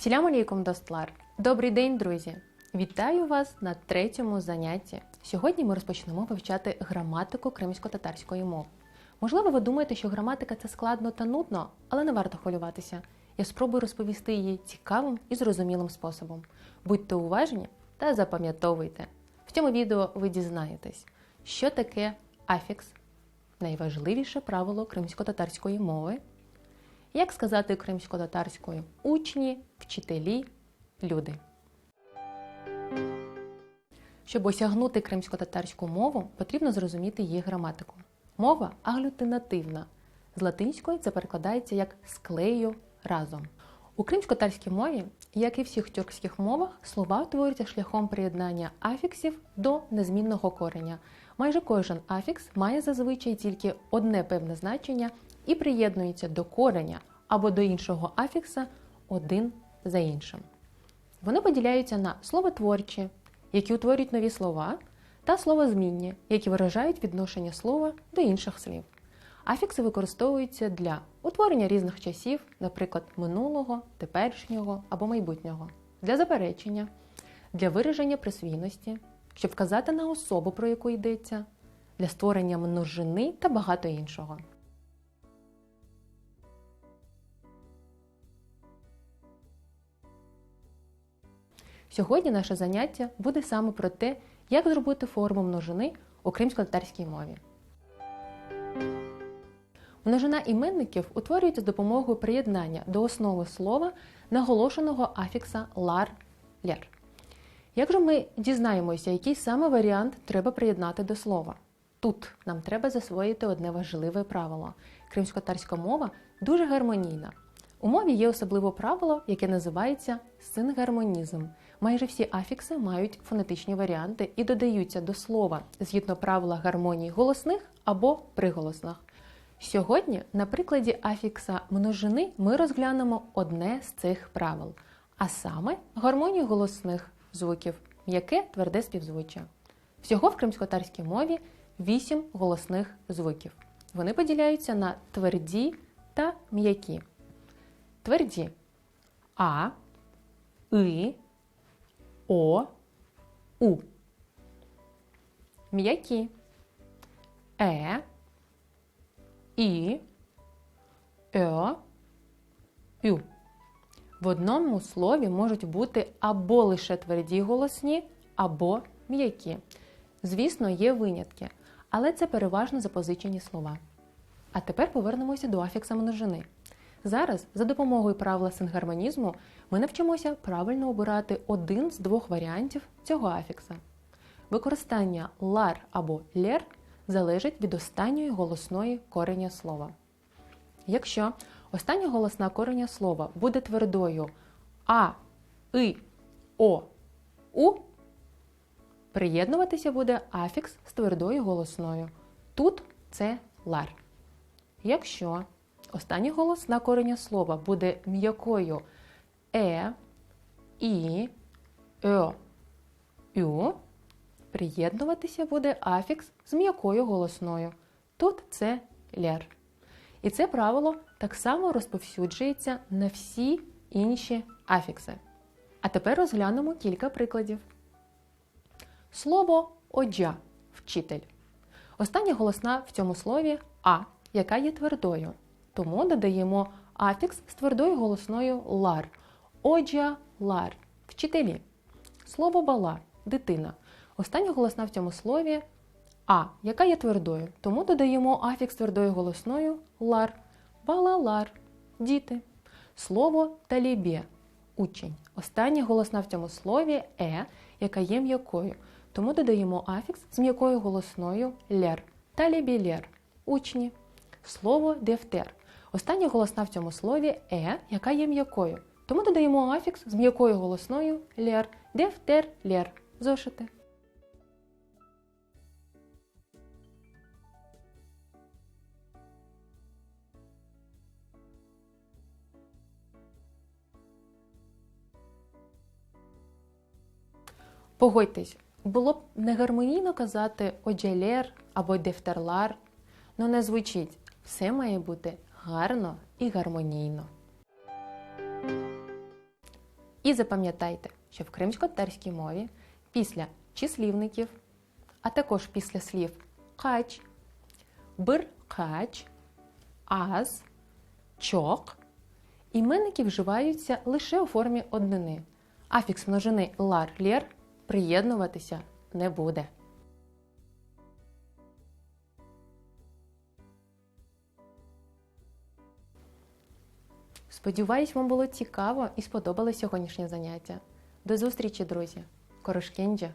Сілям алейкум, достлар! Добрий день, друзі! Вітаю вас на третьому занятті. Сьогодні ми розпочнемо вивчати граматику кримсько-татарської мови. Можливо, ви думаєте, що граматика це складно та нудно, але не варто хвилюватися. Я спробую розповісти її цікавим і зрозумілим способом. Будьте уважні та запам'ятовуйте. В цьому відео ви дізнаєтесь, що таке афікс, найважливіше правило кримсько-татарської мови, як сказати кримсько-татарською учні, вчителі, люди. Щоб осягнути кримсько-татарську мову, потрібно зрозуміти її граматику. Мова аглютинативна. З латинської це перекладається як склею разом. У кримсько-татарській мові, як і всіх тюркських мовах, слова утворюються шляхом приєднання афіксів до незмінного кореня. Майже кожен афікс має зазвичай тільки одне певне значення і приєднується до кореня або до іншого афікса один за іншим. Вони поділяються на словотворчі, які утворюють нові слова, та словозмінні, які виражають відношення слова до інших слів. Афікси використовуються для утворення різних часів, наприклад, минулого, теперішнього або майбутнього, для заперечення, для вираження присвійності, щоб вказати на особу, про яку йдеться, для створення множини та багато іншого. Сьогодні наше заняття буде саме про те, як зробити форму множини у кримсько-татарській мові. Множина іменників утворюється з допомогою приєднання до основи слова наголошеного афікса лар лер. Як же ми дізнаємося, який саме варіант треба приєднати до слова? Тут нам треба засвоїти одне важливе правило. Кримсько-татарська мова дуже гармонійна. У мові є особливе правило, яке називається сингармонізм. Майже всі афікси мають фонетичні варіанти і додаються до слова згідно правила гармонії голосних або приголосних. Сьогодні, на прикладі афікса множини, ми розглянемо одне з цих правил, а саме гармонію голосних звуків, м'яке тверде співзвуччя. Всього в кримськотарській мові вісім голосних звуків. Вони поділяються на тверді та м'які. Тверді А, И, О, У. М'які Е, І, Е, Ю. В одному слові можуть бути або лише тверді голосні, або м'які. Звісно, є винятки, але це переважно запозичені слова. А тепер повернемося до афікса множини. Зараз, за допомогою правила сингармонізму, ми навчимося правильно обирати один з двох варіантів цього афікса. Використання лар або лер залежить від останньої голосної кореня слова. Якщо остання голосна кореня слова буде твердою А, И, О, У, приєднуватися буде афікс з твердою голосною. Тут це лар. Якщо Останній голос на корення слова буде м'якою е, і, ю. Приєднуватися буде афікс з м'якою голосною. Тут це лер. І це правило так само розповсюджується на всі інші афікси. А тепер розглянемо кілька прикладів. Слово оджа вчитель. Остання голосна в цьому слові А, яка є твердою. Тому додаємо афікс з твердою голосною лар. Оджа лар. Вчителі. Слово бала дитина. Остання голосна в цьому слові А, яка є твердою. Тому додаємо афікс твердою голосною лар. Бала-лар. Діти. Слово талібє. Учень. Остання голосна в цьому слові е, яка є м'якою. Тому додаємо афікс з м'якою голосною лер. Талібілєр. Учні. Слово дефтер. Остання голосна в цьому слові е, яка є м'якою. Тому додаємо афікс з м'якою голосною лєр, дефтер лєр. Зошити. Погодьтесь, було б негармонійно казати оджелєр або дефтерлар, але не звучить. Все має бути гарно і гармонійно. І запам'ятайте, що в кримсько-татарській мові після числівників, а також після слів кач, бир-кач, аз, чок, іменники вживаються лише у формі однини. Афікс множини лар-лєр приєднуватися не буде. Сподіваюсь, вам було цікаво і сподобалось сьогоднішнє заняття. До зустрічі, друзі! Корошкенджа!